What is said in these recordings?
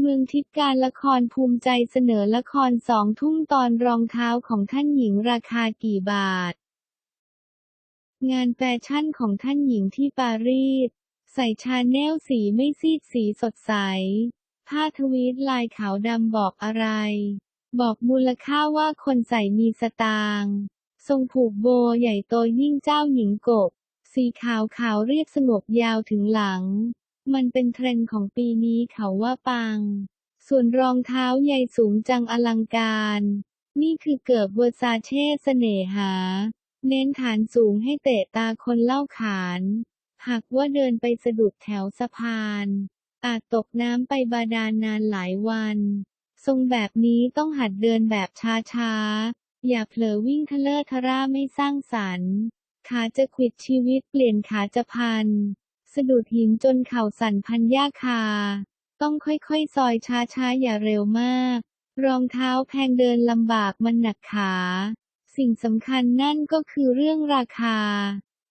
เมืองทิพย์การละครภูมิใจเสนอละครสองทุ่มตอนรองเท้าของท่านหญิงราคากี่บาท งานแฟชั่นของท่านหญิงที่ปารีส ใส่ชาแนลสีไม่ซีดสีสดใส ผ้าทวีตลายขาวดำบอกอะไร บอกมูลค่าว่าคนใส่มีสตางค์ทรงผูกโบใหญ่โตยิ่งเจ้าหญิงกบ สีขาวขาวเรียบสงบยาวถึงหลัง มันเป็นเทรนด์ของปีนี้เขาว่าปัง ส่วนรองเท้าใหญ่สูงจังอลังการ นี่คือเกิบเวอร์ซาเช่เสน่หา เน้นฐานสูงให้เตะตาคนเล่าขาน หากว่าเดินไปสะดุดแถวสะพาน อาจตกน้ำไปบาดาลนานหลายวัน ทรงแบบนี้ต้องหัดเดินแบบช้าๆ อย่าเผลอวิ่งทะเลอทะร่าไม่สร้างสรรค์ ขาจะขวิดชีวิตเปลี่ยนขาจะพัน สะดุดหินจนเข่าสั่นพันยาคา ต้องค่อยๆ ซอยช้าๆ อย่าเร็วมาก รองเท้าแพงเดินลำบากมันหนักขา สิ่งสำคัญนั่นก็คือเรื่องราคา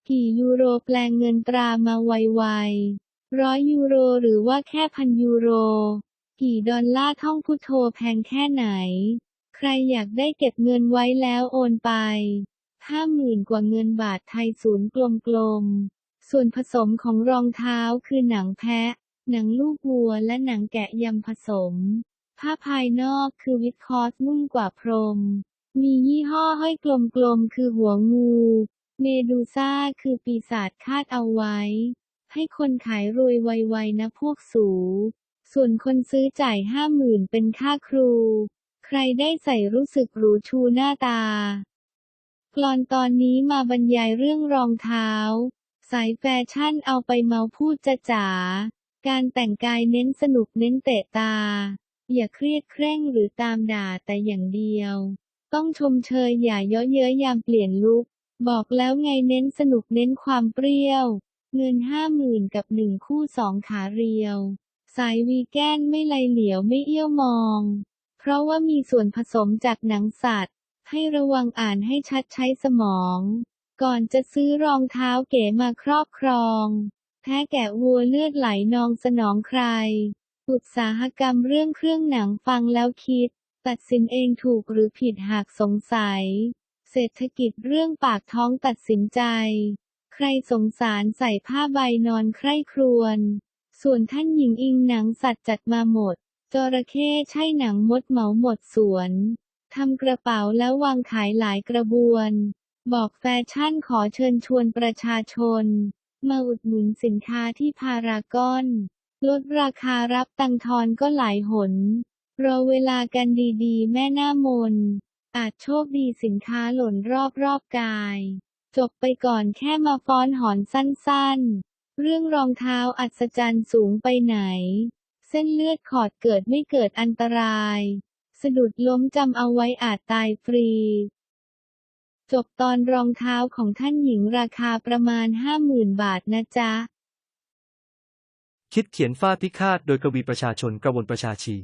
กี่ยูโรแปลงเงินตรามาไวๆร้อยยูโรหรือว่าแค่พันยูโร กี่ดอลลาร์ท่องพุทโธแพงแค่ไหน ใครอยากได้เก็บเงินไว้แล้วโอนไปห้าหมื่นกว่าเงินบาทไทยศูนย์กลมๆ ส่วนผสมของรองเท้าคือหนังแพะ หนังลูกวัวและหนังแกะยำผสม ผ้าภายนอกคือวิตคอสนุ่มกว่าพรม มียี่ห้อห้อยกลมๆคือหัวงู เมดูซ่าคือปีศาจคาดเอาไว้ ให้คนขายรวยไวๆนะพวกสู ส่วนคนซื้อจ่ายห้าหมื่นเป็นค่าครู ใครได้ใส่รู้สึกหรูชูหน้าตากลอนตอนนี้มาบรรยายเรื่องรองเท้า สายแฟชั่นเอาไปเมาพูดจะจ๋า การแต่งกายเน้นสนุกเน้นเตะตา อย่าเครียดเคร่งหรือตามด่าแต่อย่างเดียว ต้องชมเชยอย่าเย้อเย้ยยามเปลี่ยนลุคบอกแล้วไงเน้นสนุกเน้นความเปรี้ยว เงินห้าหมื่นกับหนึ่งคู่สองขาเรียว สายวีแกนไม่ไลเหลียวไม่เอี้ยวมอง เพราะว่ามีส่วนผสมจากหนังสัตว์ ให้ระวังอ่านให้ชัดใช้สมอง ก่อนจะซื้อรองเท้าเก๋มาครอบครอง แพ้แกะวัวเลือดไหลนองสนองใคร อุตสาหกรรมเรื่องเครื่องหนังฟังแล้วคิด ตัดสินเองถูกหรือผิดหากสงสัย เศรษฐกิจเรื่องปากท้องตัดสินใจ ใครสงสารใส่ผ้าใบนอนใคร่ครวญ ส่วนท่านหญิงอิงหนังสัตว์จัดมาหมด จระเข้ใช่หนังมดเหมาหมดสวนทำกระเป๋าแล้ววางขายหลายกระบวน บอกแฟชั่นขอเชิญชวนประชาชน มาอุดหนุนสินค้าที่พารากอน ลดราคารับตังทอนก็หลายหน รอเวลากันดีๆ แม่หน้ามน อาจโชคดีสินค้าหล่นรอบๆกาย จบไปก่อนแค่มาฟ้อนหอนสั้นๆ เรื่องรองเท้าอัศจรรย์สูงไปไหน เส้นเลือดขอดเกิดไม่เกิดอันตราย สะดุดล้มจำเอาไว้อาจตายฟรี จบตอนรองเท้าของท่านหญิงราคาประมาณห้าหมื่นบาทนะจ๊ะ คิดเขียนฝ้าพิฆาตโดยกวีประชาชนกระวนประชาชี